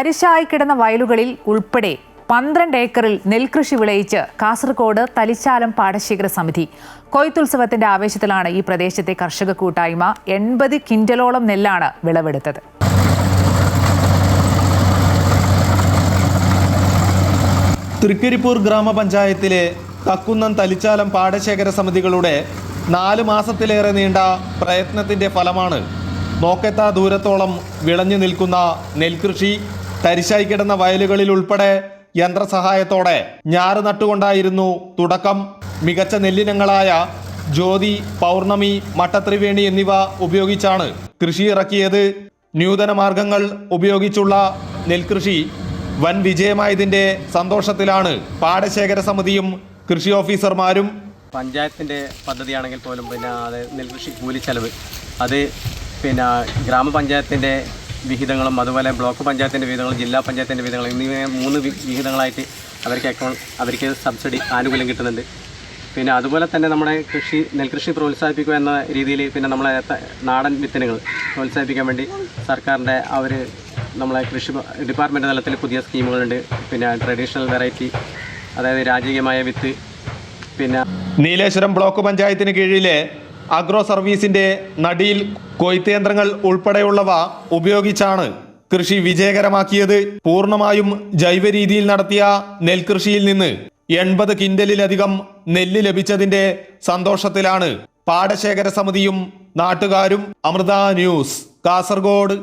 തരിശായി കിടന്ന വയലുകളിൽ ഉൾപ്പെടെ പന്ത്രണ്ട് ഏക്കറിൽ നെൽകൃഷി വിളയിച്ച് കാസർഗോഡ് തലിച്ചാലം പാടശേഖര സമിതി കൊയ്ത്തുത്സവത്തിന്റെ ആവേശത്തിലാണ് ഈ പ്രദേശത്തെ കർഷക കൂട്ടായ്മ എൺപത് കിൻഡലോളം നെല്ലാണ് വിളവെടുത്തത്. തൃക്കരിപ്പൂർ ഗ്രാമപഞ്ചായത്തിലെ കക്കുന്നം തലിച്ചാലം പാടശേഖര സമിതികളുടെ നാല് മാസത്തിലേറെ നീണ്ട പ്രയത്നത്തിന്റെ ഫലമാണ് നോക്കെത്താ ദൂരത്തോളം വിളഞ്ഞു നിൽക്കുന്ന നെൽകൃഷി തരിശായി കിടന്ന വയലുകളിൽ ഉൾപ്പെടെ യന്ത്രസഹായത്തോടെ ഞാറ് നട്ടുകൊണ്ടായിരുന്നു തുടക്കം. മികച്ച നെല്ലിനങ്ങളായ ജ്യോതി പൗർണമി മട്ടത്രിവേണി എന്നിവ ഉപയോഗിച്ചാണ് കൃഷി ഇറക്കിയത്. നൂതന മാർഗങ്ങൾ ഉപയോഗിച്ചുള്ള നെൽകൃഷി വൻ വിജയമായതിന്റെ സന്തോഷത്തിലാണ് പാടശേഖര സമിതിയും കൃഷി ഓഫീസർമാരും. പഞ്ചായത്തിന്റെ പദ്ധതിയാണെങ്കിൽ പോലും പിന്നെ അത് നെൽകൃഷി കൂലിച്ചെലവ് അത് പിന്നെ ഗ്രാമപഞ്ചായത്തിന്റെ വിഹിതങ്ങളും അതുപോലെ ബ്ലോക്ക് പഞ്ചായത്തിന്റെ വിഹിതങ്ങളും ജില്ലാ പഞ്ചായത്തിന്റെ വിഹിതങ്ങളും എന്നിങ്ങനെ മൂന്ന് വിഹിതങ്ങളായിട്ട് അവർക്ക് അക്കൗണ്ട് അവർക്ക് സബ്സിഡി ആനുകൂല്യം കിട്ടുന്നുണ്ട്. പിന്നെ അതുപോലെ തന്നെ നമ്മുടെ കൃഷി നെൽകൃഷി പ്രോത്സാഹിപ്പിക്കുക എന്ന രീതിയിൽ പിന്നെ നമ്മളെ നാടൻ വിത്തനങ്ങൾ പ്രോത്സാഹിപ്പിക്കാൻ വേണ്ടി സർക്കാരിന്റെ അവർ നമ്മളെ കൃഷി ഡിപ്പാർട്ട്മെന്റ് തലത്തിൽ പുതിയ സ്കീമുകളുണ്ട്. പിന്നെ ട്രഡീഷണൽ വെറൈറ്റി അതായത് രാജകീയമായ വിത്ത് പിന്നെ നീലേശ്വരം ബ്ലോക്ക് പഞ്ചായത്തിന് കീഴിലെ അഗ്രോ സർവീസിന്റെ നടിയിൽ കൊയ്ത്തേന്ദ്രങ്ങൾ ഉൾപ്പെടെയുള്ളവ ഉപയോഗിച്ചാണ് കൃഷി വിജയകരമാക്കിയത്. പൂർണമായും ജൈവ രീതിയിൽ നടത്തിയ നെൽകൃഷിയിൽ നിന്ന് എൺപത് കിൻഡലിലധികം നെല്ല് ലഭിച്ചതിന്റെ സന്തോഷത്തിലാണ് പാടശേഖര സമിതിയും നാട്ടുകാരും. അമൃത ന്യൂസ് കാസർഗോഡ്.